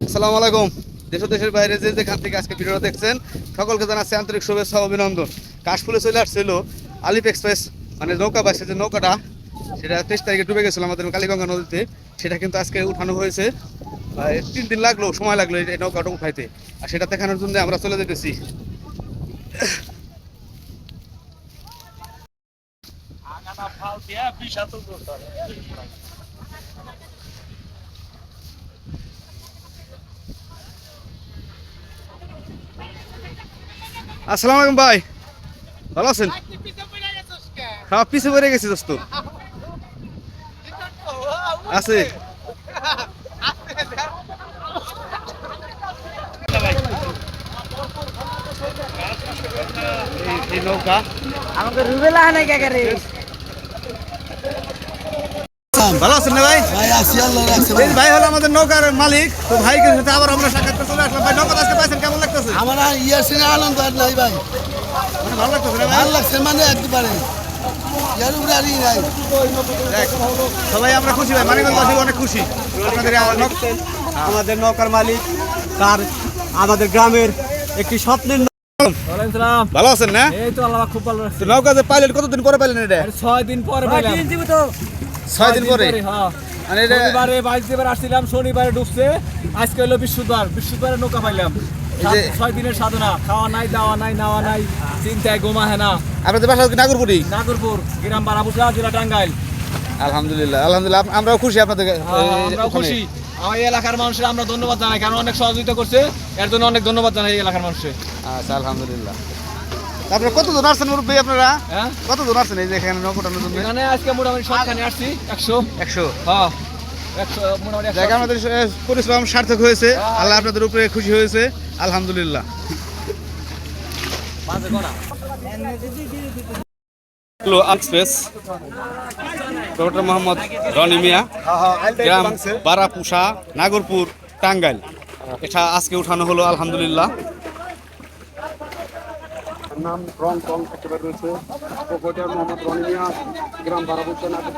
আসসালামু আলাইকুম। দেশ দেশের বাইরে যে যেখান থেকে আজকে ভিডিওটা দেখছেন, সকলকে জানাচ্ছি আন্তরিক শুভেচ্ছা অভিনন্দন। কাশফুলে চলে আসছিল আলিপ এক্সপ্রেস মানে নৌকা বাসে যে নৌকাটা, সেটা তেইশ তারিখে ডুবে গেছিল আমাদের কালীগঙ্গা নদীতে। সেটা কিন্তু আজকে উঠানো হয়েছে। তিন দিন লাগল, সময় লাগল এই নৌকাটা উঠাইতে। আর সেটা দেখানোর জন্য আমরা চলে যেতেছি। আসসালামু আলাইকুম ভাই। ভালো আছেন? হ্যাঁ পিছে পড়ে গেছি দোস্ত। আছে। নৌকা আমাকে রুবেলা হানে কে করে ভালো আছেন না ভাই? ভাই আসি আল্লাহ রাখছে এই ভাই হলো আমাদের নৌকার মালিক তো ভাইকে সাথে আবার আমরা সাক্ষাৎ করে চলে আসলাম। ভাই নৌকা আজকে পাইছেন কেমন লাগতেছে? আমার ইয়ার আনন্দ আর নাই ভাই। মানে ভালো লাগতেছে না ভাই? লাগছে মানে একবারে। সবাই আমরা খুশি ভাই মানিকগঞ্জবাসী অনেক খুশি। আপনাদের আমাদের নৌকার মালিক তার আমাদের গ্রামের একটি স্বপ্নের ভালো আছেন না? এই তো আল্লাহ খুব ভালো তো নৌকা যে পাইলেন কতদিন পরে পাইলেন এটা? আর ছয় দিন পরে ছয় দিন পরে? হ্যাঁ। মানে শনিবারে বাইশ দিবার আসছিলাম শনিবারে ডুবছে আজকে হলো বৃহস্পতিবার বৃহস্পতিবারে নৌকা পাইলাম। ছয় দিনের সাধনা খাওয়া নাই দাওয়া নাই নাওয়া নাই চিন্তায় গোমা হেনা আপনাদের বাসা নাগরপুরি নাগরপুর গ্রাম বারাবুসা জেলা টাঙ্গাইল। আলহামদুলিল্লাহ আলহামদুলিল্লাহ আমরাও খুশি আপনাদের হ্যাঁ, আমরাও খুশি। আমার এলাকার মানুষের আমরা ধন্যবাদ জানাই কারণ অনেক সহযোগিতা করছে। এর জন্য অনেক ধন্যবাদ জানাই এই এলাকার মানুষের আচ্ছা আলহামদুলিল্লাহ। তারপরে কতজন আসছেন মুরব্বী আপনারা? হ্যাঁ? কতজন আসছেন এই যে এখানে নৌকাটানোর জন্য এখানে আজকে মোটামুটি সবখানে আসছি একশো। একশো? হ্যাঁ জায়গা আমাদের পরিশ্রম সার্থক হয়েছে। আল্লাহ আপনাদের উপরে খুশি হয়েছে। আলহামদুলিল্লাহ। Hello doctor Mohammad Roni Mia. গ্রাম বারাপুষা নাগরপুর টাঙ্গাইল। এটা আজকে উঠানো হলো আলহামদুলিল্লাহ। নাম রং টং একেবারে রয়েছে। মোহাম্মদ রনিয়া গ্রাম বারাবুচা নাটক